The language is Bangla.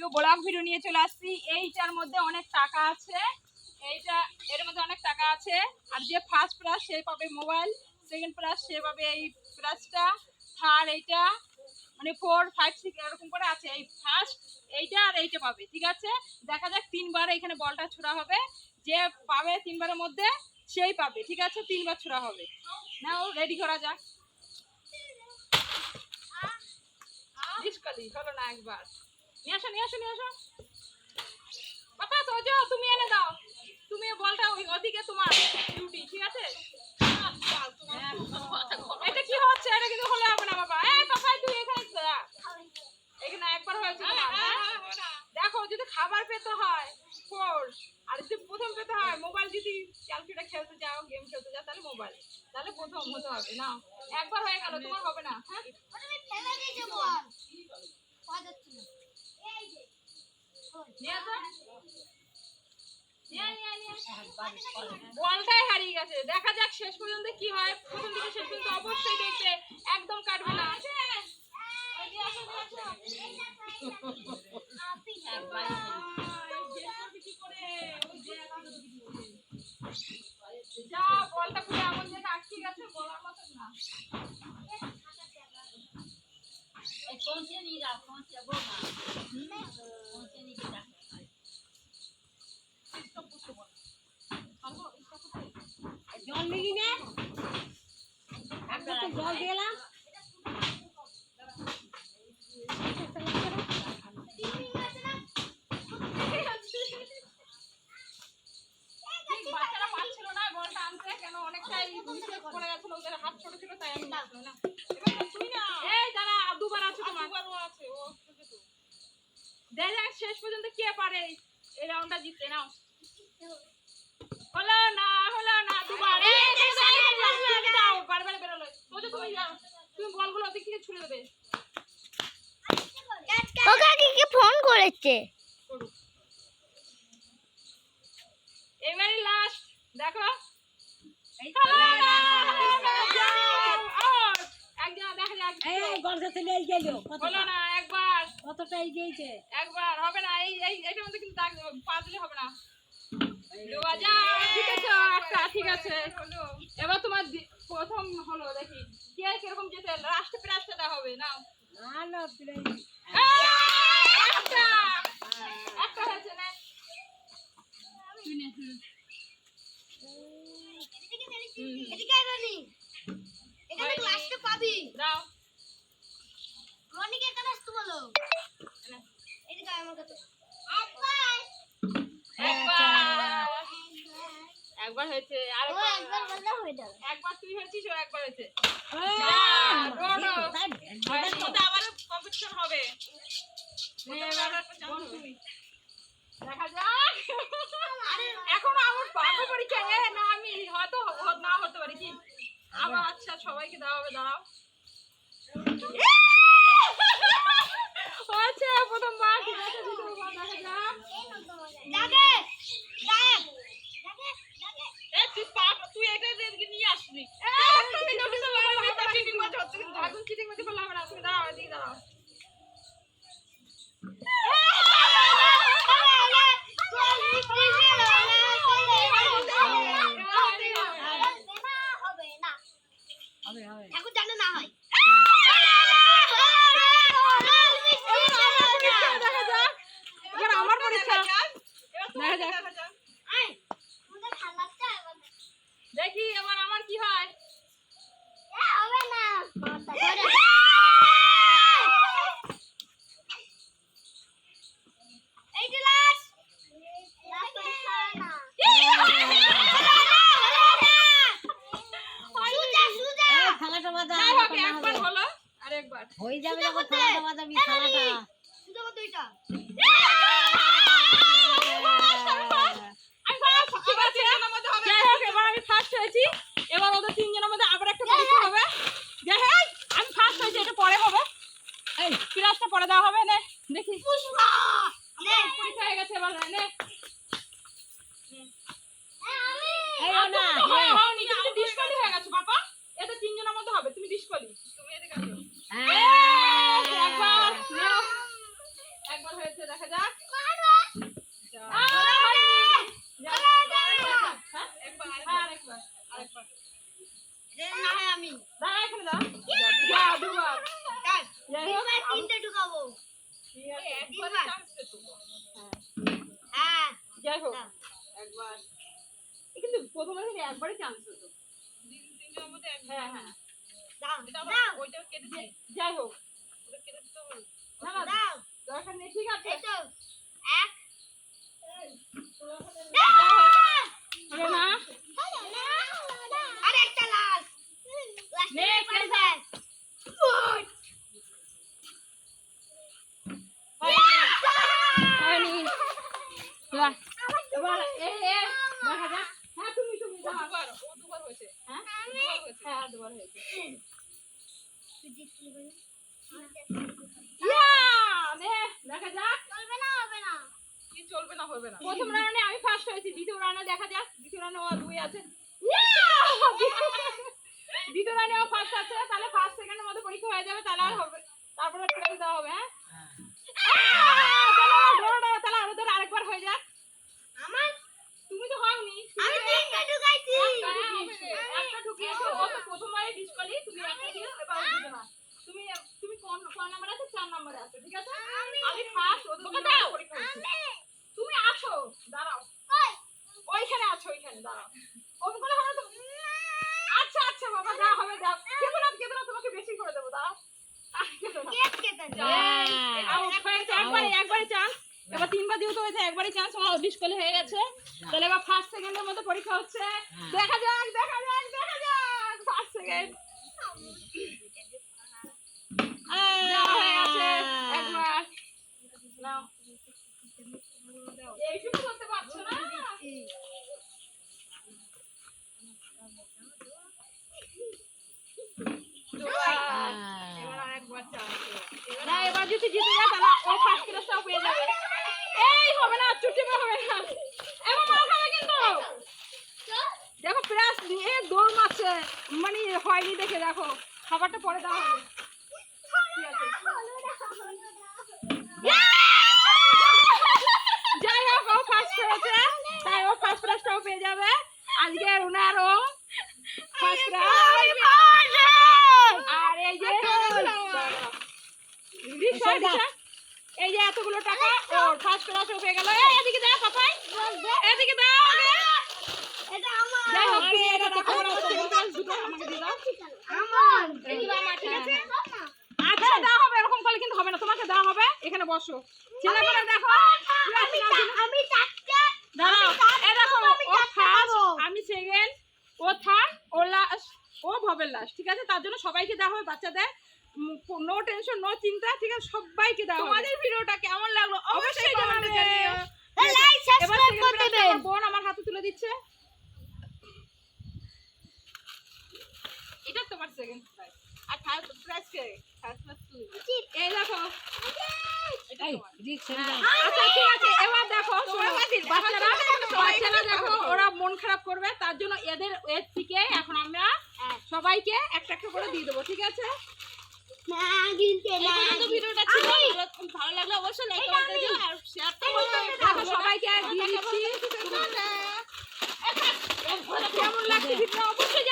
ভিডিও ব্লগ ভিডিও নিয়ে চলে আসছি এইটার মধ্যে অনেক টাকা আছে। এইটা এর মধ্যে অনেক টাকা আছে। আর যে ফার্স্ট প্রাইজ সে পাবে মোবাইল সেকেন্ড প্রাইজ সে পাবে এই প্রাইজটা থার্ড এইটা মানে ফোর ফাইভ সিক্স এরকম করে আছে। এই ফার্স্ট এইটা আর এইটা পাবে ঠিক আছে? দেখা যাক তিনবার এখানে বলটা ছোড়া হবে। যে পাবে তিনবারের মধ্যে সেই পাবে ঠিক আছে? তিনবার ছোড়া হবে। না ও রেডি করা যাক। ডিসকালি হলো না একবার। নিয়ে আসো নিয়ে আসো নিয়ে আসো। তো যাও, তুমি এনে দাও। তুমি বলটা ওই ওদিকে তোমার ডিউটি ঠিক আছে? এটা কি হচ্ছে? এটা কিন্তু হলে হবে না, বাবা। এই পাপাই তুই এখানে যা। এখানে একবার হয়েছে হ্যাঁ? দেখো, যদি খাবার পেতে হয় ফোর আর যদি প্রথম পেতে হয় মোবাইল যদি ক্যালকুলেটার খেলতে যাও গেম খেলতে যাও, তাহলে মোবাইল তাহলে প্রথম হতে হবে না একবার হয়ে গেল, তোমার হবে না হ্যাঁ নিয়ে আসো নিয়ে আয়, নিয়ে আয়, নিয়ে আয়। বলটাই হারিয়ে গেছে দেখা যাক শেষ পর্যন্ত কি হয় প্রথম দিকে শেষ পর্যন্ত অবশ্যই দেখবে একদম কাটবে না যা বলটা বলার মতো না জল দিলাম ঠিক বাচ্চারা পাচ্ছিল না বলটা আনতে কেন অনেকটাই নিচে পড়ে গেছিল ওদের হাত ছোট ছিল তাই আমি পারছিল না এবার তো তুই না এই দাঁড়া আর দুবার আছে তোমার দুবারও আছে ও দেখ যাক শেষ পর্যন্ত কে পারে এই রাউন্ডটা জিততে নাও। হলো না হলো না দুবার। দাও, বারবার বেরোলো। যে তুমি যাও তুমি বলগুলো ওদিক থেকে ছুড়ে দেবে। ও কাকিকে ফোন করেছে? এবারে লাস্ট দেখো। না, হলো না, যাও, out। একজন দেখা যাক। এই গলসা চলে এই গেল হলো না একবার। কতটা একবার হবে না এই এই এটার মধ্যে কিন্তু দাগ পা দিলে হবে না ডোবা যাও জিতেছো একটা ঠিক আছে এবার তোমার প্রথম হলো দেখি। কে কীরকম যেতে লাস্ট প্রাইজটা দেওয়া হবে নাও। ভালো একটা একটা হয়েছে না তুই নে, হুম। এদিকে রনি এখানে লাস্টে পাবি দাও রনিকে এখানে আসতে বলো এদিকে আমার কাছে একবার। একবার একবার হয়েছে আর একবার বললে হয়ে যাবে। একবার তুই হয়েছিস ও একবার হয়েছে। হ্যাঁ, এর আবার কম্পিটিশন হবে। দেখা যাক। এখন আমার বাকি পরীক্ষা না আমি হয়তো না হতে পারি কি? আবার আচ্ছা সবাইকে দেওয়া হবে দাঁড়াও। হয়েছে প্রথম বার দেখা যাক। তুই পা তুই এটা নিয়ে আসবি এ তুমি নোটিস করে না তা চিটিং মাছ হচ্ছে কিন্তু এখন চিটিং মাছ করলে হবে না তুমি দাঁড়াও এদিকে দাঁড়াও হবে হবে এখন জানো না হয় দেখা যাক এবার আমার পরীক্ষা দেখা যাক দেখি এবার আমার কি হয় এই থালাটা বাঁধা যাই হোক এখন না একবার হবে। হলো আর একবার হয়ে যাবে যখন থালাটা আমি ফার্স্ট ঠিক আছে যাই হোক এবার আমি ফার্স্ট হয়েছি। এবার ওদের তিনজনের মধ্যে আবার একটা পরীক্ষা হবে। যাই হোক আমি ফার্স্ট হয়েছি এটা পরে হবে। এই ক্লাসটা পরে দেওয়া হবে নে দেখি। পরীক্ষা হয়ে গেছে এবার নে। এই না তো ডিসকোয়ালি হয়ে গেছো বাবা। এটা তিনজনের মধ্যে হবে তুমি ডিসকোয়ালি তুমি এদিকে আসো হ্যাঁ একবার নাও। একবার হয়েছে দেখ দেখা যাক যা। আরে! যা। হ্যাঁ? হ্যাঁ, আরেকবার, আরেকবার। না হয় আমি দাঁড়া, এখানে দাঁড়া। যা, দুবার। কাট যাই হোক, এবার তিনটে ঢুকাবো ঠিক আছে, একবারে তিনবার। chance দে তো। হ্যাঁ। হ্যাঁ যাই হোক হ্যাঁ। একবার এ কিন্তু প্রথমে থেকে একবারই চান্স হতো হ্যাঁ হ্যাঁ। যাই হোক। না না দরকার নেই ঠিক আছে। এক। না আর একটা লাস্ট লাস্ট নে, পরে খেলবে। দেখ হয়নি যা। এবার এই এই দেখা যাক হ্যাঁ তুমি তুমি দুবার ও দুবার হয়েছে হ্যাঁ দুবার হ্যাঁ হয়েছে দেখা যাক ফার্স্ট হয়েছি, দ্বিতীয় রাউন্ডে দেখা যাক, দ্বিতীয় রাউন্ডে ও দুই আছে। দ্বিতীয় রাউন্ডে ফার্স্ট আছে, তাহলে ফার্স্ট সেকেন্ডের মধ্যে পরীক্ষা হয়ে যাবে তাহলে আর হবে তারপরে ট্রেল দেওয়া হবে হ্যাঁ আহ, তাহলে ডোর ডোর তাহলে আরও ধর আরেকবার হয়ে যাক আমার তুমি তো হওনি আমি তিনটে ঢুকাইছি একটা ঢুকিয়েছো ও তো প্রথমবারে ডিসকালি তুমি একটা দিয়ে এবার ও দিবে না তুমি তুমি কোন কোন নাম্বার আছে চার নম্বরে আছো ঠিক আছে? আমি ফার্স্ট ওদের দুজনের তুমি আসো দাঁড়াও। ওইখানে আছো ওইখানে দাঁড়াও। ওম করে হবে তো। আচ্ছা আচ্ছা বাবা যা হবে যা। কেতো না কেতো না তোমাকে বেশি করে দেবো দাঁড়াও। আহ, কেতো না কেট কেটে আউট হয়েছে একবারে একবারে চান্স এবার তিনবার যেহেতু হয়েছে একবারে চান্স ও ডিসকালি হয়ে গেছে। তাহলে এবার ফার্স্ট সেকেন্ডের মধ্যে পরীক্ষা হচ্ছে। দেখা যাক দেখা যাক দেখা যাক। ফার্স্ট সেকেন্ড হয়ে গেছে একবার নাও এইটুকু করতে পারছ না দুবার। এবার আরেকবার chance দেবো। না এবার যদি এই হবে না হবে না কিন্তু দেখো প্লাস দিয়ে দৌড় মারছে। মানে হয়নি দেখে, দেখো। খাবারটা পরে দেওয়া হবে ঠিক আছে। যাই হোক ও ফার্স্ট হয়েছে তাই ও ফার্স্ট প্রাইজটাও পেয়ে যাবে। আজকে ওনারও আর এই যে। এই এতগুলো টাকা ওর ফার্স্ট প্রাইজ পেয়ে গেল। এদিকে দাও পাপাই। এদিকে দাও আচ্ছা দেওয়া হবে এরকম করলে কিন্তু হবে না। তোমাকে দেওয়া হবে। এখানে বসো। ছেলে দেখো। আমি আমি দাঁড়াও এই দেখো আমি ও চারটে ফার্স্ট পাবো। আমি সেকেন্ড ও থার্ড ও লাস্ট ও ভবের লাস্ট ঠিক আছে? তার জন্য সবাইকে দেওয়া হবে বাচ্চাদের নো টেনশন নো চিন্তা ঠিক আছে? সবাইকে দেওয়া হবে। তোমাদের ভিডিওটা কেমন লাগল? অবশ্যই জানাবে লাইক সাবস্ক্রাইব করে দেবেন। আমার বোন আমার হাতে তুলে দিচ্ছে। এটা তোমার সেকেন্ড প্রাইজ আর থার্ড প্রাইজ কে? থার্ড প্রাইজ তুমি এই দেখো। এটা তোমার। আচ্ছা ঠিক আছে এবার বাচ্চারা বাচ্চারা দেখো ওরা মন খারাপ করবে তার জন্য এদের এর থেকে এখন আমরা সবাইকে একটা একটা করে দিয়ে দেবো ঠিক আছে? ভালো লাগলে অবশ্যই সবাইকে দিয়ে দিচ্ছি। অবশ্যই